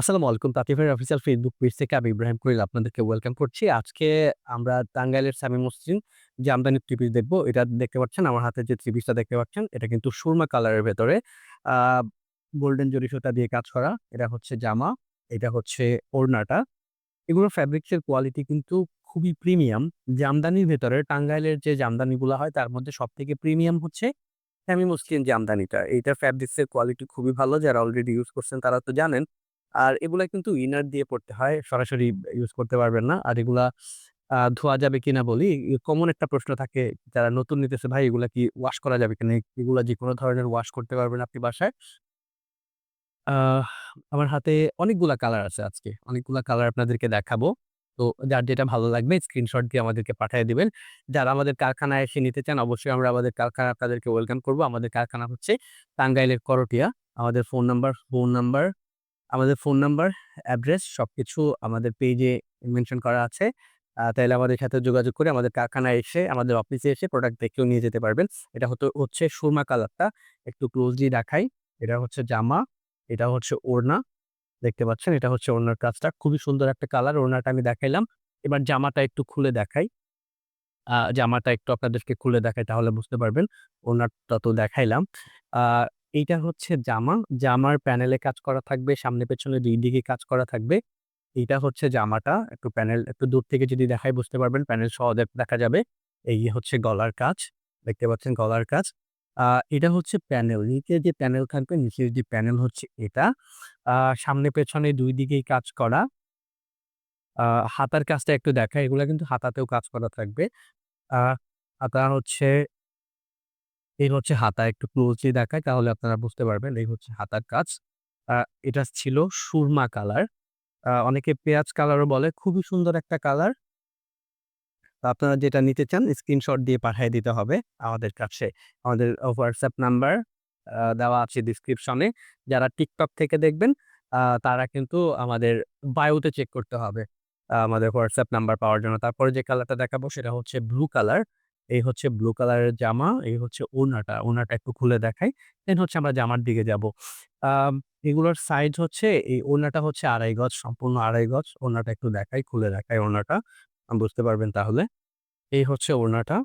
আসসালামু আলাইকুম। তাতিফের official Facebook page থেকে আমি ইব্রাহিম খলিল আপনাদেরকে ওয়েলকাম করছি। আজকে আমরা টাঙ্গাইলের সামি মসজিদ জামদানি থ্রি পিস দেখব। এটা দেখতে পাচ্ছেন আমার হাতে যে থ্রি পিসটা দেখতে পাচ্ছেন, এটা কিন্তু সুরমা কালারের ভেতরে গোল্ডেন জরি সুতা দিয়ে কাজ করা। এটা হচ্ছে জামা, এটা হচ্ছে ওড়নাটা। এগুলো ফ্যাব্রিক্স এর কোয়ালিটি কিন্তু খুবই প্রিমিয়াম। জামদানির ভেতরে টাঙ্গাইলের যে জামদানিগুলা হয় তার মধ্যে সব থেকে প্রিমিয়াম হচ্ছে সেমি মুসলিম জামদানিটা। এইটার ফ্যাব্রিক্স এর কোয়ালিটি খুবই ভালো। যারা অলরেডি ইউজ করছেন তারা তো জানেন। আর এগুলা কিন্তু ইনার দিয়ে পড়তে হয়। সরাসরি ইউজ করতে পারবেন না। আর এগুলা ধোয়া যাবে কিনা বলি, কমন একটা প্রশ্ন থাকে যারা নতুন নিতেছে, "ভাই এগুলা কি ওয়াশ করা যাবে কিনা?" এগুলা যে কোনো ধরনের ওয়াশ করতে পারবেন আপনি বাসায়। আমার হাতে অনেকগুলা কালার আছে আজকে। অনেকগুলা কালার আপনাদেরকে দেখাবো। তো যার যেটা ভালো লাগবে স্ক্রিনশট দিয়ে আমাদেরকে পাঠিয়ে দিবেন। যারা আমাদের কারখানায় এসে নিতে চান অবশ্যই আমরা আমাদের কারখানা আপনাদেরকে ওয়েলকাম করব। আমাদের কারখানা হচ্ছে টাঙ্গাইলের করটিয়া। আমাদের ফোন নাম্বার ফোন নাম্বার আমাদের ফোন নাম্বার, অ্যাড্রেস সবকিছু আমাদের পেজে মেনশন করা আছে। আ তাইলে আমাদের সাথে যোগাযোগ করে আমাদের কারখানায় এসে, আমাদের অফিসে এসে প্রোডাক্ট দেখেও নিয়ে যেতে পারবেন। এটা হতো হচ্ছে সুরমা কালারটা। একটু ক্লোজলি দেখাই। এটা হচ্ছে জামা, এটা হচ্ছে ওড়না। দেখতে পাচ্ছেন এটা হচ্ছে ওড়নার কাজটা। খুবই সুন্দর একটা কালার। ওড়নাটা আমি দেখাইলাম। এবার জামাটা একটু খুলে দেখাই। জামাটা একটু আপনাদেরকে খুলে দেখাই তাহলে বুঝতে পারবেন। ওড়নাটা তো দেখাইলাম। এইটা হচ্ছে জামা। জামার প্যানেলে কাজ করা থাকবে। সামনে পেছনে দুই দিকেই কাজ করা থাকবে। এইটা হচ্ছে জামাটা। একটু প্যানেল একটু দূর থেকে যদি দেখাই বুঝতে পারবেন। প্যানেল সহ দেখা যাবে। এই হচ্ছে গলার কাজ। দেখতে পাচ্ছেন গলার কাজ। এটা হচ্ছে প্যানেল। নিচে যে প্যানেল থাকবে, নিচের যে প্যানেল হচ্ছে এটা। সামনে পেছনে দুই দিকেই কাজ করা। হাতার কাজটা একটু দেখাই। এগুলা কিন্তু হাতাতেও কাজ করা থাকবে। হাতা হচ্ছে এই হচ্ছে হাতা। একটু ক্লোজলি দেখায় তাহলে আপনারা বুঝতে পারবেন। এই হচ্ছে হাতার কাজ। এটা ছিল সুরমা কালার। অনেকে পেঁয়াজ কালারও বলে। খুবই সুন্দর একটা কালার। আপনারা যেটা নিতে চান স্ক্রিনশট দিয়ে পাঠিয়ে দিতে হবে আমাদের কাছে। আমাদের হোয়াটসঅ্যাপ নাম্বার দেওয়া আছে ডিসক্রিপশনে যারা টিকটক থেকে দেখবেন তারা কিন্তু আমাদের বায়োতে চেক করতে হবে। আমাদের হোয়াটসঅ্যাপ নাম্বার পাওয়ার জন্য। তারপরে যে কালারটা দেখাবো, সেটা হচ্ছে ব্লু কালার। এই হচ্ছে ব্লু কালারের জামা, এই হচ্ছে ওড়নাটা। ওড়নাটা একটু খুলে দেখাই। দেন হচ্ছে আমরা জামার দিকে যাব। এগুলোর সাইজ হচ্ছে এই ওড়নাটা হচ্ছে ২.৫ গজ, সম্পূর্ণ ২.৫ গজ। ওড়নাটা একটু দেখাই, খুলে দেখাই ওড়নাটা। আ বুঝতে পারবেন তাহলে। এই হচ্ছে ওড়নাটা।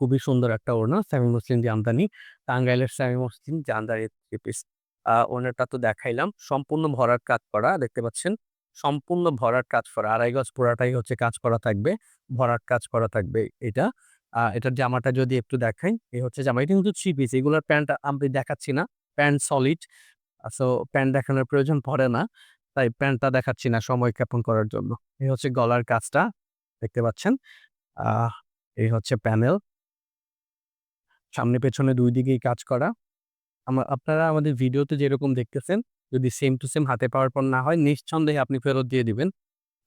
খুবই সুন্দর একটা ওড়না। Semi muslin Jamdani. টাঙ্গাইলের semi muslin Jamdani three piece. তো দেখাইলাম। সম্পূর্ণ ভরার কাজ করা দেখতে পাচ্ছেন। সম্পূর্ণ ভরাট কাজ করা। ২.৫ গজ পুরাটাই হচ্ছে কাজ করা থাকবে। ভরাট কাজ করা থাকবে এটা। এটার জামাটা যদি একটু দেখাই, এই হচ্ছে জামা। এটা কিন্তু থ্রি পিস। এগুলার প্যান্ট আমি দেখাচ্ছি না। Pant solid. সো প্যান্ট দেখানোর প্রয়োজন পড়ে না। তাই প্যান্টটা দেখাচ্ছি না সময় ক্ষেপণ করার জন্য। এই হচ্ছে গলার কাজটা। দেখতে পাচ্ছেন। এই হচ্ছে প্যানেল। সামনে পেছনে দুই দিকেই কাজ করা। আপনারা আমাদের ভিডিওতে যেরকম দেখতেছেন, যদি সেম টু সেম হাতে পাওয়ার পর না হয়, নিঃসন্দেহে আপনি ফেরত দিয়ে দিবেন।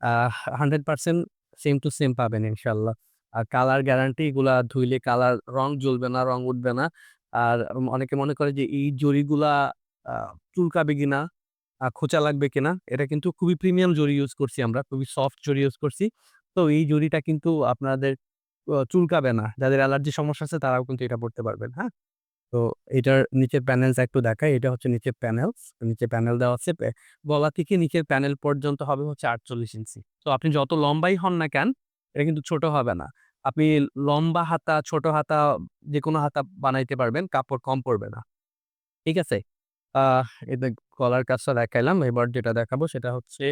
আহ 100% সেম টু সেম পাবেন ইনশাআল্লাহ। আর কালার গ্যারান্টি এগুলা ধুইলে কালার রং জ্বলবে না, রং উঠবে না। আর অনেকে মনে করে যে এই জরিগুলা চুলকাবে কিনা, খোঁচা লাগবে কিনা। এটা কিন্তু খুবই প্রিমিয়াম জরি ইউজ করছি আমরা। খুবই সফট জরি ইউজ করছি। তো এই জরিটা কিন্তু আপনাদের চুলকাবে না। যাদের অ্যালার্জি সমস্যা আছে তারাও কিন্তু এটা পড়তে পারবেন, হ্যাঁ? তো এটার নিচের প্যানেলটা একটু দেখাই। এটা হচ্ছে নিচের প্যানেল। নিচে প্যানেল দেওয়া আছে। গলা থেকে নিচের প্যানেল পর্যন্ত হবে হচ্ছে ৪৮ ইঞ্চি। তো আপনি যত লম্বাই হন না কেন, এটা কিন্তু ছোট হবে না। আপনি লম্বা হাতা, ছোট হাতা যেকোনো হাতা বানাইতে পারবেন। কাপড় কম পড়বে না। ঠিক আছে? এতে গলার কাজটা দেখাইলাম। এবার যেটা দেখাবো সেটা হচ্ছে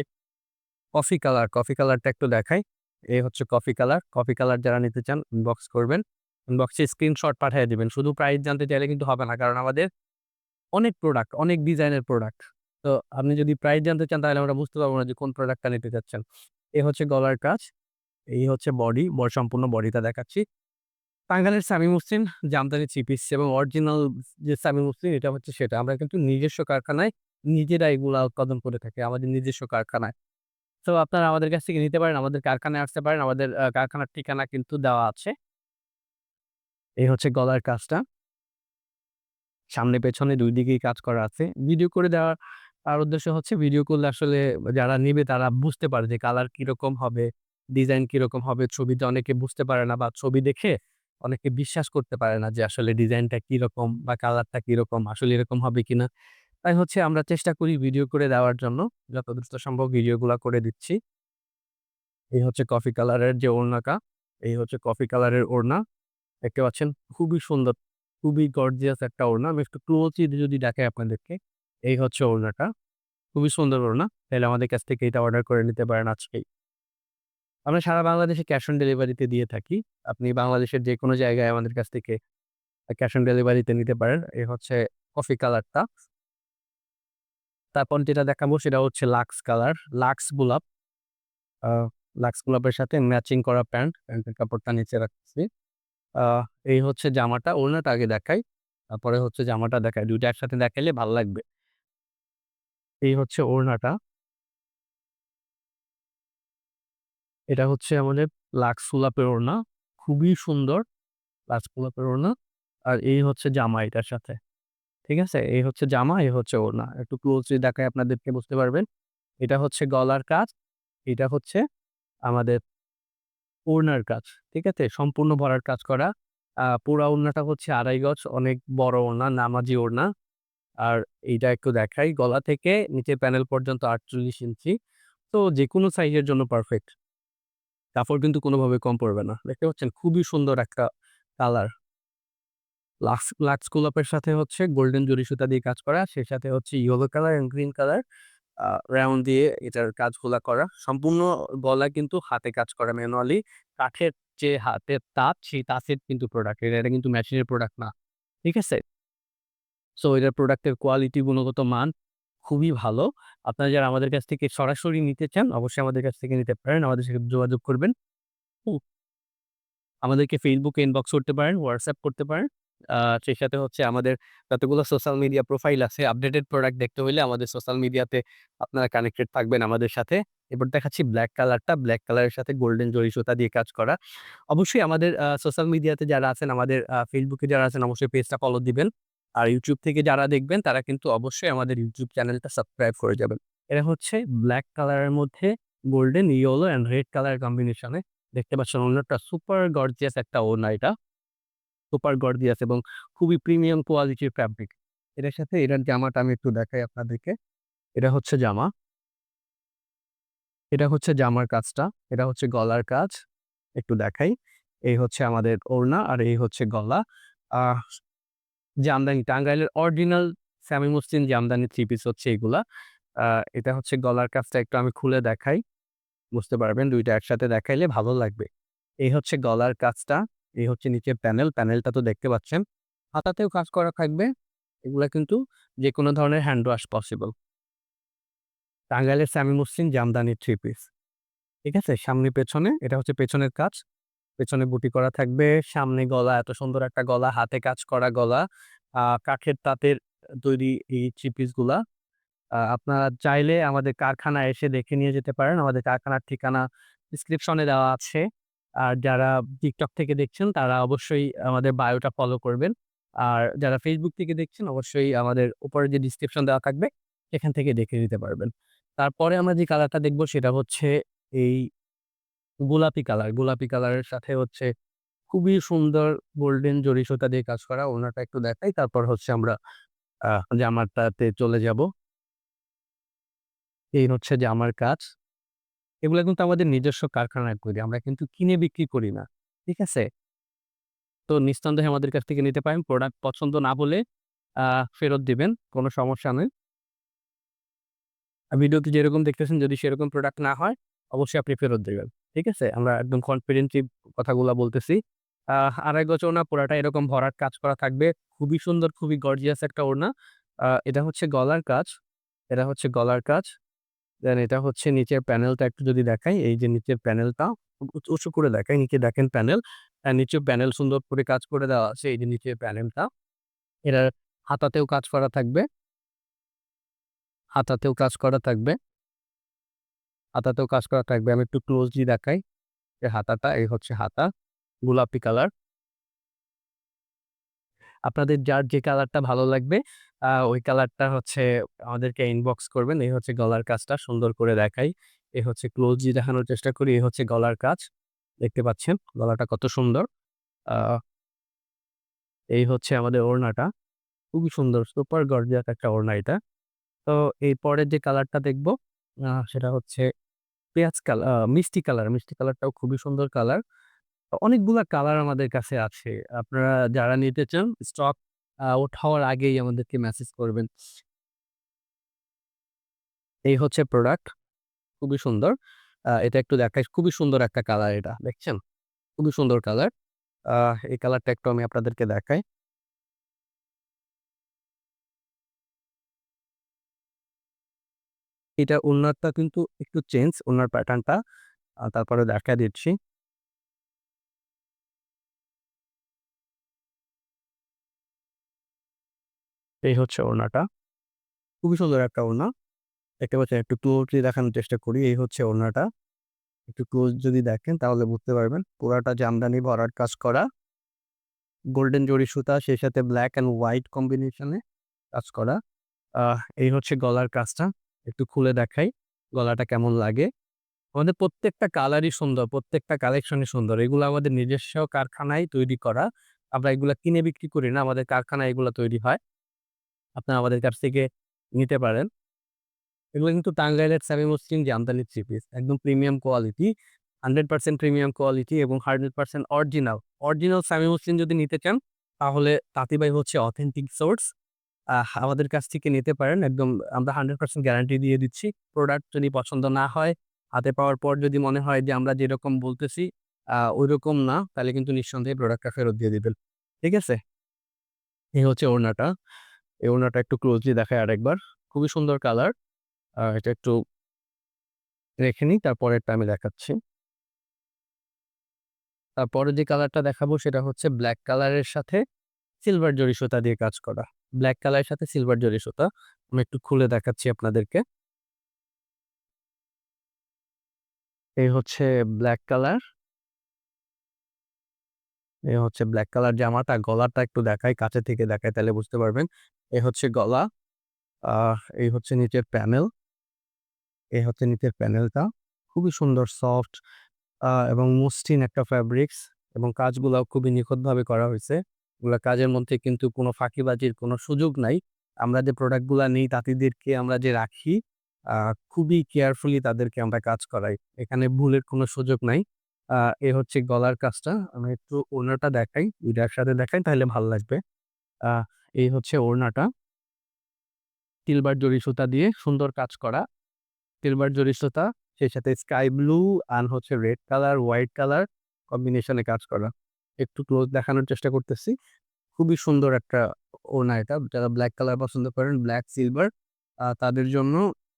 কফি কালার। কফি কালারটা একটু দেখাই। এই হচ্ছে কফি কালার। কফি কালার যারা নিতে চান ইনবক্স করবেন। ইনবক্সে স্ক্রিনশট পাঠাইয়া দিবেন। শুধু প্রাইস জানতে চাইলে কিন্তু হবে না। কারণ আমাদের অনেক প্রোডাক্ট, অনেক ডিজাইনের প্রোডাক্ট। তো আপনি যদি প্রাইস জানতে চান তাহলে আমরা বুঝতে পারব না যে কোন প্রোডাক্টটা নিতে চাচ্ছেন। এ হচ্ছে গলার কাজ। এই হচ্ছে বডি। সম্পূর্ণ বডিটা দেখাচ্ছি। টাঙ্গালের semi muslin Jamdani three piece এবং অরিজিনাল যে সামি মুসলিম এটা হচ্ছে সেটা। আমরা কিন্তু নিজস্ব কারখানায় নিজেরা এগুলা উৎপাদন করে থাকি। আমাদের নিজস্ব কারখানায়। তো আপনারা আমাদের কাছ থেকে নিতে পারেন। আমাদের কারখানায় আসতে পারেন। আমাদের কারখানার ঠিকানা কিন্তু দেওয়া আছে। এই হচ্ছে গলার কাজটা। সামনে পেছনে ২ দিকেই কাজ করা আছে। ভিডিও করে দেওয়ার আর উদ্দেশ্য হচ্ছে ভিডিও করলে আসলে যারা নিবে তারা বুঝতে পারে যে কালার কীরকম হবে, ডিজাইন কীরকম হবে। ছবিতে অনেকে বুঝতে পারে না বা ছবি দেখে অনেকে বিশ্বাস করতে পারে না যে আসলে ডিজাইনটা কীরকম বা কালারটা কীরকম, আসলে এরকম হবে কিনা। তাই হচ্ছে আমরা চেষ্টা করি ভিডিও করে দেওয়ার জন্য। যত দ্রুত সম্ভব ভিডিওগুলো করে দিচ্ছি। এই হচ্ছে কফি কালারের যে ওড়নাটা, এই হচ্ছে কফি কালারের ওড়না। দেখতে পাচ্ছেন খুবই সুন্দর, খুবই গর্জিয়াস একটা ওড়না। আমি একটু ক্লোজলি যদি দেখাই আপনাদেরকে, এই হচ্ছে ওড়নাটা। খুবই সুন্দর ওড়না। তাহলে আমাদের কাছ থেকে এটা অর্ডার করে নিতে পারেন আজকেই। আমরা সারা বাংলাদেশে ক্যাশ অন ডেলিভারিতে দিয়ে থাকি। আপনি বাংলাদেশের যেকোনো জায়গায় আমাদের কাছ থেকে ক্যাশ অন ডেলিভারিতে নিতে পারেন। এই হচ্ছে কফি কালারটা। তারপর যেটা দেখাবো সেটা হচ্ছে লাক্স কালার, লাক্স গোলাপ। লাক্স গোলাপের সাথে ম্যাচিং করা প্যান্ট। প্যান্টের কাপড়টা নিচে রাখতেছি। এই হচ্ছে জামাটা, ওড়নাটা আগে দেখাই। তারপরে হচ্ছে জামাটা দেখাই। ২ টা একসাথে দেখাইলে ভালো লাগবে। এই হচ্ছে ওড়নাটা। এটা হচ্ছে আমাদের লাক্স গোলাপের ওড়না। খুবই সুন্দর লাক্স গোলাপের ওড়না। আর এই হচ্ছে জামা এটার সাথে। ঠিক আছে? এই হচ্ছে জামা, এই হচ্ছে ওড়না। একটু ক্লোজলি দেখায় আপনাদেরকে বুঝতে পারবেন। এটা হচ্ছে গলার কাজ, এটা হচ্ছে আমাদের ওড়নার কাজ। ঠিক আছে? সম্পূর্ণ ভরার কাজ করা। পুরা ওড়নাটা হচ্ছে ২.৫ গজ, অনেক বড় ওড়না, নামাজি ওড়না। আর এইটা একটু দেখাই, গলা থেকে নিচে প্যানেল পর্যন্ত ৪৮ ইঞ্চি। তো যেকোনো সাইজের জন্য পারফেক্ট। কাপড় কিন্তু কোনোভাবে কম পড়বে না। দেখতে পাচ্ছেন? খুবই সুন্দর একটা কালার। লাক্স লাক্স গোলাপের সাথে হচ্ছে গোল্ডেন জরি সুতা দিয়ে কাজ করা। সেই সাথে হচ্ছে yellow colour and green colour round দিয়ে এটার কাজগুলা করা। সম্পূর্ণ গলা কিন্তু হাতে কাজ করা ম্যানুয়ালি। কাঠের যে হাতের তাঁত, সেই তাঁতের কিন্তু প্রোডাক্ট। এটা এটা কিন্তু মেশিনের প্রোডাক্ট না। ঠিক আছে? সো এটার প্রোডাক্টের কোয়ালিটি, গুণগত মান খুবই ভালো। আপনারা যারা আমাদের কাছ থেকে সরাসরি নিতে চান, অবশ্যই আমাদের কাছ থেকে নিতে পারেন। আমাদের সাথে যোগাযোগ করবেন। আমাদেরকে ফেসবুকে ইনবক্স করতে পারেন, হোয়াটসঅ্যাপ করতে পারেন। সেই সাথে হচ্ছে আমাদের যতগুলো সোশ্যাল মিডিয়া প্রোফাইল আছে, আপডেটেড প্রোডাক্ট দেখতে হইলে আমাদের সোশ্যাল মিডিয়াতে আপনারা কানেক্টেড থাকবেন আমাদের সাথে। এবার দেখাচ্ছি ব্ল্যাক কালারটা। ব্লাক কালারের সাথে গোল্ডেন জরি সুতা দিয়ে কাজ করা। অবশ্যই আমাদের সোশ্যাল মিডিয়াতে যারা আছেন, আমাদের ফেসবুকে যারা আছেন অবশ্যই পেজটা ফলো দিবেন। আর ইউটিউব থেকে যারা দেখবেন তারা কিন্তু অবশ্যই আমাদের YouTube চ্যানেলটা সাবস্ক্রাইব করে যাবেন। এটা হচ্ছে ব্লাক কালারের মধ্যে golden, yellow and red colour কম্বিনেশনে। দেখতে পাচ্ছেন ওড়নাটা সুপার গর্জিয়াস একটা ওড়না এটা। সুপার গর্জিয়াস এবং খুবই প্রিমিয়াম কোয়ালিটির ফ্যাব্রিক। এটার সাথে এটার জামাটা আমি একটু দেখাই আপনাদেরকে। এটা হচ্ছে জামা। এটা হচ্ছে জামার কাজটা। এটা হচ্ছে গলার কাজ। একটু দেখাই। এই হচ্ছে আমাদের ওড়না আর এই হচ্ছে গলা। জামদানি টাঙ্গাইলের original semi muslin Jamdani three piece হচ্ছে এগুলা। এটা হচ্ছে গলার কাজটা একটু আমি খুলে দেখাই। বুঝতে পারবেন দুইটা একসাথে দেখাইলে ভালো লাগবে। এই হচ্ছে গলার কাজটা, এই হচ্ছে নিচের প্যানেল। প্যানেলটা তো দেখতে পাচ্ছেন। হাতাতেও কাজ করা থাকবে। এগুলা কিন্তু যেকোনো ধরনের হ্যান্ড ওয়াশ পসিবল। টাঙ্গাইলের স্যামি মসলিন জামদানির থ্রি পিস। ঠিক আছে? সামনে পেছনে এটা হচ্ছে পেছনের কাজ। পেছনে বুটি করা থাকবে। সামনে গলা এত সুন্দর একটা গলা, হাতে কাজ করা গলা। কাঠের তাঁতের তৈরি এই থ্রি পিসগুলা। আপনারা চাইলে আমাদের কারখানায় এসে দেখে নিয়ে যেতে পারেন। আমাদের কারখানার ঠিকানা ডেসক্রিপশনে দেওয়া আছে। আর যারা টিকটক থেকে দেখছেন, তারা অবশ্যই আমাদের বায়োটা ফলো করবেন। আর যারা ফেসবুক থেকে দেখছেন, অবশ্যই আমাদের উপরে যে ডেসক্রিপশন দেওয়া থাকবে, সেখান থেকে দেখে নিতে পারবেন। তারপরে আমরা যে কালারটা দেখব, সেটা হচ্ছে এই গোলাপি কালার। গোলাপি কালারের সাথে হচ্ছে খুবই সুন্দর গোল্ডেন জরি সুতা দিয়ে কাজ করা। ওড়নাটা একটু দেখাই। তারপর হচ্ছে আমরা জামারটাতে চলে যাব। এই হচ্ছে জামার কাজ। এগুলা কিন্তু আমাদের নিজস্ব কারখানায় তৈরি। আমরা কিন্তু কিনে বিক্রি করি না। ঠিক আছে? তো নিঃসন্দেহে আমাদের কাছ থেকে নিতে পারেন। প্রোডাক্ট পছন্দ না আ ফেরত দিবেন। কোনো সমস্যা নেই। ভিডিওতে যেরকম দেখতেছেন যদি সেরকম প্রোডাক্ট না হয়, অবশ্যই আপনি ফেরত দিবেন। ঠিক আছে? আমরা একদম কনফিডেন্টলি কথাগুলা বলতেছি। আ ২.৫ গজ ওড়না পুরাটা এরকম ভরাট কাজ করা থাকবে। খুবই সুন্দর, খুবই গর্জিয়াস একটা ওড়না। এটা হচ্ছে গলার কাজ। এটা হচ্ছে গলার কাজ। দেন এটা হচ্ছে নিচের প্যানেলটা একটু যদি দেখাই, এই যে নিচের প্যানেলটা উঁচু করে দেখাই। নিচে দেখেন প্যানেল। আর নিচে প্যানেল সুন্দর করে কাজ করে দেওয়া আছে। এই যে নিচের প্যানেলটা। এরা হাতাতেও কাজ করা থাকবে। হাতাতেও কাজ করা থাকবে। হাতাতেও কাজ করা থাকবে। আমি একটু ক্লোজলি দেখাই। এই হাতাটা, এই হচ্ছে হাতা। গোলাপি কালার। আপনাদের যার যে কালারটা ভালো লাগবে ওই কালারটা হচ্ছে আমাদেরকে ইনবক্স করবেন। এই হচ্ছে গলার কাজটা সুন্দর করে দেখাই। এই হচ্ছে ক্লোজলি দেখানোর চেষ্টা করি। এই হচ্ছে গলার কাজ। দেখতে পাচ্ছেন গলাটা কত সুন্দর। এই হচ্ছে আমাদের ওড়নাটা। খুবই সুন্দর সুপার গর্জিয়াস একটা ওড়না এটা। তো এই পরের যে কালারটা দেখব সেটা হচ্ছে পেঁয়াজ কালার মিষ্টি কালার। মিষ্টি কালারটাও খুবই সুন্দর কালার। অনেকগুলা কালার আমাদের কাছে আছে। আপনারা যারা নিতে চান, স্টক হওয়ার আগেই আমাদেরকে মেসেজ করবেন। এই হচ্ছে প্রোডাক্ট। খুবই সুন্দর। এটা একটু দেখাই। খুবই সুন্দর একটা কালার এটা। দেখছেন? খুবই সুন্দর কালার। এই কালারটা একটু আমি আপনাদেরকে দেখাই। এটা ওড়নাটা কিন্তু একটু চেঞ্জ ওড়নার প্যাটার্নটা। তারপরে দেখায় দিচ্ছি। এই হচ্ছে ওড়নাটা। খুবই সুন্দর একটা ওড়না। দেখতে পাচ্ছেন একটু ক্লোজলি দেখানোর চেষ্টা করি। এই হচ্ছে ওড়নাটা। একটু ক্লোজ যদি দেখেন তাহলে বুঝতে পারবেন। পুরাটা জামদানি ভরার কাজ করা। গোল্ডেন জরি সুতা সেই সাথে ব্ল্যাক অ্যান্ড হোয়াইট কম্বিনেশনে কাজ করা। এই হচ্ছে গলার কাজটা। একটু খুলে দেখাই গলাটা কেমন লাগে। আমাদের প্রত্যেকটা কালারই সুন্দর, প্রত্যেকটা কালেকশনই সুন্দর। এগুলো আমাদের নিজস্ব কারখানায় তৈরি করা। আমরা এগুলা কিনে বিক্রি করি না। আমাদের কারখানায় এগুলো তৈরি হয়। আপনারা আমাদের কাছ থেকে নিতে পারেন। এগুলো কিন্তু টাঙ্গাইলের semi muslin Jamdani three piece. একদম প্রিমিয়াম কোয়ালিটি, 100% প্রিমিয়াম কোয়ালিটি এবং 100% অরিজিনাল। অরিজিনাল সেমি মসলিন যদি নিতে চান তাহলে তাঁতিবাই হচ্ছে অথেন্টিক সোর্স। আমাদের কাছ থেকে নিতে পারেন। একদম আমরা 100% গ্যারান্টি দিয়ে দিচ্ছি। প্রোডাক্ট যদি পছন্দ না হয়, হাতে পাওয়ার পর যদি মনে হয় যে আমরা যেরকম বলতেছি ওই রকম না, তাহলে কিন্তু নিঃসন্দেহে প্রোডাক্টটা ফেরত দিয়ে দিবেন। ঠিক আছে? এই হচ্ছে ওড়নাটা। এই ওড়নাটা একটু ক্লোজলি দেখাই আরেকবার। খুবই সুন্দর কালার। এটা একটু রেখে নিই, তারপরেরটা আমি দেখাচ্ছি। তারপরে যে কালারটা দেখাবো সেটা হচ্ছে ব্ল্যাক কালারের সাথে সিলভার জরি সুতা দিয়ে কাজ করা। ব্লাক কালারের সাথে সিলভার জরি সুতা। আমি একটু খুলে দেখাচ্ছি আপনাদেরকে। এই হচ্ছে ব্ল্যাক কালার। এই হচ্ছে ব্ল্যাক কালার জামাটা। গলাটা একটু দেখাই, কাছে থেকে দেখাই তাহলে বুঝতে পারবেন। এ হচ্ছে গলা। এই হচ্ছে নিচের প্যানেল। এ হচ্ছে নিচের প্যানেলটা। খুবই সুন্দর সফট এবং মসৃণ একটা ফ্যাব্রিক্স এবং কাজগুলাও খুবই নিখুঁতভাবে করা হয়েছে এগুলা কাজের মধ্যে কিন্তু কোনো ফাঁকিবাজির কোনো সুযোগ নাই। আমরা যে প্রোডাক্টগুলা নেই তাঁতিদেরকে আমরা যে রাখি খুবই কেয়ারফুলি তাদেরকে আমরা কাজ করাই। এখানে ভুলের কোনো সুযোগ নাই। এ হচ্ছে গলার কাজটা। আমি একটু ওড়নাটা দেখাই। ২ টা একসাথে দেখাই তাহলে ভালো লাগবে। এই হচ্ছে ওড়নাটা। সিলভার জরি সুতা দিয়ে সুন্দর কাজ করা। তিলবার জরি সুতা, সেই সাথে স্কাই ব্লু আর হচ্ছে রেড কালার, হোয়াইট কালার কম্বিনেশনে কাজ করা। একটু ক্লোজ দেখানোর চেষ্টা করতেছি। খুবই সুন্দর একটা ওড়না এটা। যারা ব্ল্যাক কালার পছন্দ করেন, ব্ল্যাক সিলভার তাদের জন্য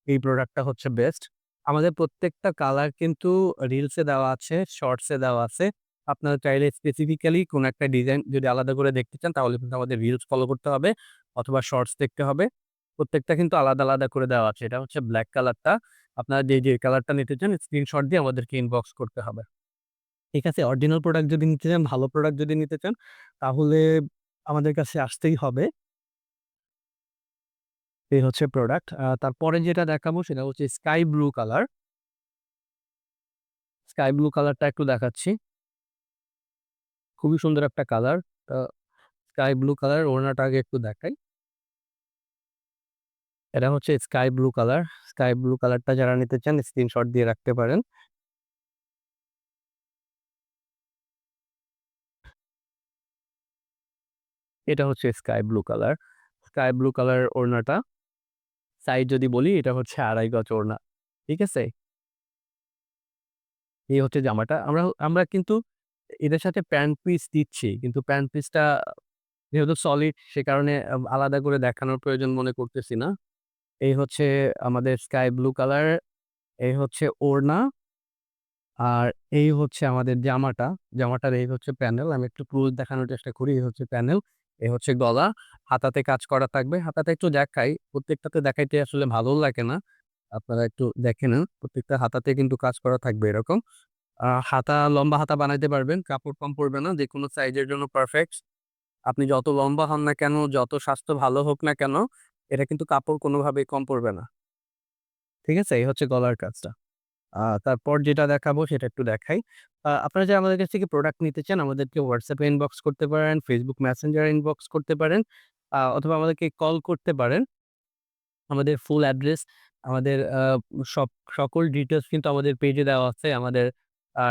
এই প্রোডাক্টটা হচ্ছে বেস্ট। আমাদের প্রত্যেকটা কালার কিন্তু রিলসে দেওয়া আছে, শর্টসে দেওয়া আছে। আপনারা চাইলে স্পেসিফিক্যালি কোনো একটা ডিজাইন যদি আলাদা করে দেখতে চান তাহলে কিন্তু আমাদের রিলস ফলো করতে হবে অথবা শর্টস দেখতে হবে। প্রত্যেকটা কিন্তু আলাদা, আলাদা করে দেওয়া আছে। এটা হচ্ছে ব্ল্যাক কালারটা। আপনারা যে, যে কালারটা নিতে চান স্ক্রিনশট দিয়ে আমাদেরকে ইনবক্স করতে হবে। ঠিক আছে? অরিজিনাল প্রোডাক্ট যদি নিতে চান, ভালো প্রোডাক্ট যদি নিতে চান তাহলে আমাদের কাছে আসতেই হবে। এই হচ্ছে প্রোডাক্ট। তারপরে যেটা দেখাবো সেটা হচ্ছে sky blue colour. Sky blue কালারটা একটু দেখাচ্ছি। খুবই সুন্দর একটা কালার। স্কাই ব্লু কালার ওড়নাটা আগে একটু দেখাই। এটা হচ্ছে sky blue colour. Sky blue কালারটা যারা নিতে চান স্ক্রিনশট দিয়ে রাখতে পারেন। এটা হচ্ছে sky blue colour. Sky blue colour ওড়নাটা। সাইজ যদি বলি এটা হচ্ছে ২.৫ গজ ওড়না। ঠিক আছে? এই হচ্ছে জামাটা। আমরা আমরা কিন্তু এটার সাথে প্যান্ট পিস দিচ্ছি। কিন্তু প্যান্ট পিসটা যেহেতু সলিড সে কারণে আলাদা করে দেখানোর প্রয়োজন মনে করতেছি না। এই হচ্ছে আমাদের স্কাই ব্লু কালার, এই হচ্ছে ওড়না। আর এই হচ্ছে আমাদের জামাটা। জামাটার এই হচ্ছে প্যানেল। আমি একটু ক্লোজ দেখানোর চেষ্টা করি। এই হচ্ছে প্যানেল, এই হচ্ছে গলা। হাতাতে কাজ করা থাকবে। হাতাতে একটু দেখাই। প্রত্যেকটাতে দেখাইতে আসলে ভালোও লাগে না। আপনারা একটু দেখে নেন। প্রত্যেকটা হাতাতে কিন্তু কাজ করা থাকবে এরকম। হাতা লম্বা হাতা বানাইতে পারবেন। কাপড় কম পড়বে না। যেকোনো সাইজের জন্য পারফেক্ট। আপনি যত লম্বা হন না কেন, যত স্বাস্থ্য ভালো হোক না কেন, এটা কিন্তু কাপড় কোনোভাবেই কম পড়বে না। ঠিক আছে? এই হচ্ছে গলার কাজটা। তারপর যেটা দেখাবো সেটা একটু দেখাই। আপনারা যারা আমাদের কাছ থেকে প্রোডাক্ট নিতে চান আমাদেরকে হোয়াটসঅ্যাপে ইনবক্স করতে পারেন, ফেসবুক মেসেঞ্জারে ইনবক্স করতে পারেন অথবা আমাদেরকে কল করতে পারেন। আমাদের ফুল অ্যাড্রেস, আমাদের সব সকল ডিটেলস কিন্তু আমাদের পেজে দেওয়া আছে। আমাদের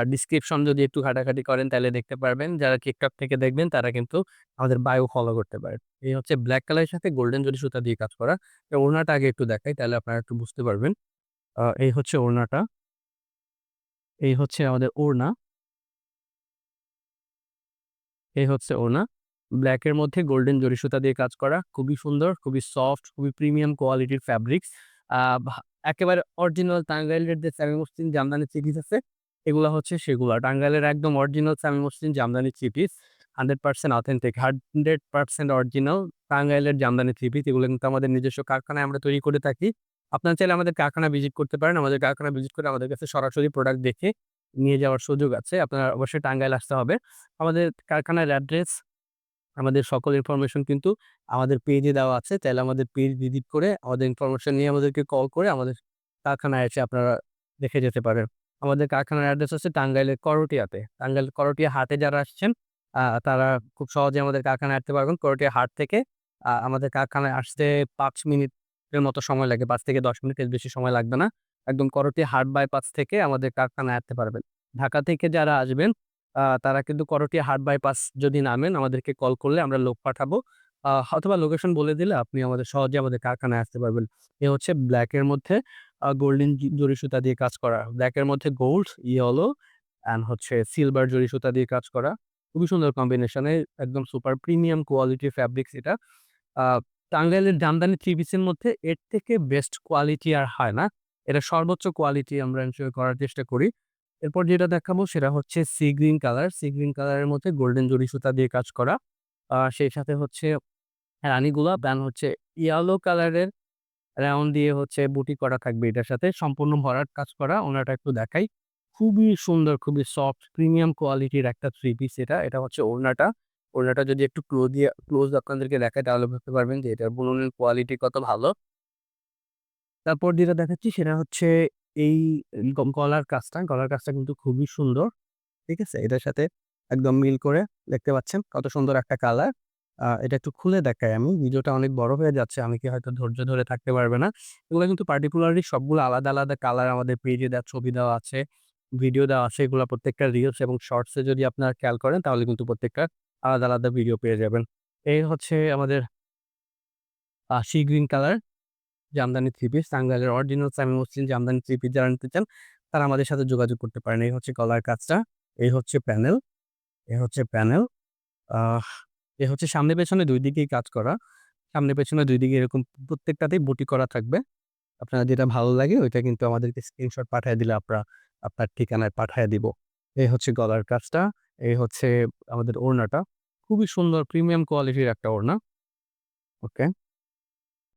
ডিসক্রিপশন যদি একটু ঘাটাঘাটি করেন তাহলে দেখতে পারবেন। যারা TikTok থেকে দেখবেন তারা কিন্তু আমাদের বায়ো ফলো করতে পারেন। এই হচ্ছে ব্ল্যাক কালারের সাথে গোল্ডেন জরি সুতা দিয়ে কাজ করা। ওড়নাটা আগে একটু দেখাই তাহলে আপনারা একটু বুঝতে পারবেন। এই হচ্ছে ওড়নাটা। এই হচ্ছে আমাদের ওড়না। এই হচ্ছে ওড়না। ব্লাক এর মধ্যে গোল্ডেন জরি সুতা দিয়ে কাজ করা। খুবই সুন্দর, খুবই সফট, খুবই প্রিমিয়াম কোয়ালিটির ফ্যাব্রিক্স। একেবারে অরিজিনাল টাঙ্গাইলের যে semi muslin jamdani three piece আছে, এগুলো হচ্ছে সেগুলা। টাঙ্গাইলের একদম original semi muslin jamdani three piece. 100% authentic, 100% original টাঙ্গাইলের জামদানি থ্রি পিস। এগুলো কিন্তু আমাদের নিজস্ব কারখানায় আমরা তৈরি করে থাকি। আপনারা চাইলে আমাদের কারখানা ভিজিট করতে পারেন। আমাদের কারখানা ভিজিট করে আমাদের কাছে সরাসরি প্রোডাক্ট দেখে নিয়ে যাওয়ার সুযোগ আছে। আপনার অবশ্যই টাঙ্গাইল আসতে হবে। আমাদের কারখানার অ্যাড্রেস, আমাদের সকল ইনফরমেশন কিন্তু আমাদের পেজে দেওয়া আছে। তাহলে আমাদের পেজ ভিজিট করে আমাদের ইনফরমেশন নিয়ে আমাদেরকে কল করে আমাদের কারখানায় এসে আপনারা দেখে যেতে পারেন। আমাদের কারখানার অ্যাড্রেস হচ্ছে টাঙ্গাইলের করটিয়াতে। টাঙ্গাইল করটিয়া হাটে যারা আসছেন তারা খুব সহজে আমাদের কারখানায় আসতে পারবেন। করটিয়া হাট থেকে আমাদের কারখানায় আসতে ৫ মিনিটের মতো সময় লাগে। পাঁচ থেকে ১০ মিনিটের বেশি সময় লাগবে না। একদম করটিয়া হাট বাইপাস থেকে আমাদের কারখানায় আসতে পারবেন। ঢাকা থেকে যারা আসবেন তারা কিন্তু করটিয়া হাট বাইপাস যদি নামেন আমাদেরকে কল করলে আমরা লোক পাঠাবো। অথবা লোকেশন বলে দিলে আপনি আমাদের সহজে আমাদের কারখানায় আসতে পারবেন। এ হচ্ছে ব্ল্যাকের মধ্যে গোল্ডেন জরি সুতা দিয়ে কাজ করা। ব্ল্যাকের মধ্যে গোল্ড, ইয়েলো অ্যান্ড হচ্ছে সিলভার জরি সুতা দিয়ে কাজ করা। খুবই সুন্দর কম্বিনেশনে একদম সুপার প্রিমিয়াম কোয়ালিটির ফ্যাব্রিক্স এটা। টাঙ্গাইলের জামদানি থ্রি পিসের মধ্যে এর থেকে বেস্ট কোয়ালিটি আর হয় না। এটা সর্বোচ্চ কোয়ালিটি আমরা এনশিওর করার চেষ্টা করি। এরপর যেটা দেখাবো সেটা হচ্ছে sea green colour. Sea green কালারের মধ্যে গোল্ডেন জরি সুতা দিয়ে কাজ করা। আ সেই সাথে হচ্ছে রানী গোলাপ হচ্ছে ইয়েলো কালারের রাউন্ড দিয়ে হচ্ছে বুটি করা থাকবে এটার সাথে। সম্পূর্ণ ভরাট কাজ করা। ওড়নাটা একটু দেখাই। খুবই সুন্দর, খুবই সফট প্রিমিয়াম কোয়ালিটির একটা থ্রি পিস এটা। এটা হচ্ছে ওড়নাটা। ওড়নাটা যদি একটু ক্লোজ দিয়ে ক্লোজ আপনাদেরকে দেখায় তাহলে বুঝতে পারবেন যে এটার বুননের কোয়ালিটি কত ভালো। তারপর যেটা দেখাচ্ছি সেটা হচ্ছে এই গলার কাজটা। গলার কাজটা কিন্তু খুবই সুন্দর। ঠিক আছে? এটার সাথে একদম মিল করে দেখতে পাচ্ছেন কত সুন্দর একটা কালার। এটা একটু খুলে দেখাই আমি। ভিডিওটা অনেক বড় হয়ে যাচ্ছে। আমি কি হয়তো ধৈর্য ধরে থাকতে পারবে না। এগুলো কিন্তু পার্টিকুলারলি সবগুলো আলাদা, আলাদা কালার আমাদের পেজে দেওয়া ছবি দেওয়া আছে, ভিডিও দেওয়া আছে। এগুলো প্রত্যেকটা রিলস এবং শর্টস যদি আপনারা খেয়াল করেন তাহলে কিন্তু প্রত্যেকটা আলাদা, আলাদা ভিডিও পেয়ে যাবেন। এই হচ্ছে আমাদের sea green colour jamdani three piece. টাঙ্গাইলের original semi muslin jamdani three piece যারা নিতে চান তারা আমাদের সাথে যোগাযোগ করতে পারেন। এই হচ্ছে গলার কাজটা, এই হচ্ছে প্যানেল, এ হচ্ছে প্যানেল। এ হচ্ছে সামনে পেছনে দুই দিকেই কাজ করা। সামনে পেছনে দুই দিকে এরকম প্রত্যেকটাতেই বুটি করা থাকবে। আপনার যেটা ভালো লাগে ওইটা কিন্তু আমাদেরকে স্ক্রিনশট পাঠিয়ে দিলে আমরা আপনার ঠিকানায় পাঠায় দিব। এই হচ্ছে গলার কাজটা, এই হচ্ছে আমাদের ওড়নাটা। খুবই সুন্দর প্রিমিয়াম কোয়ালিটির একটা ওড়না। ওকে।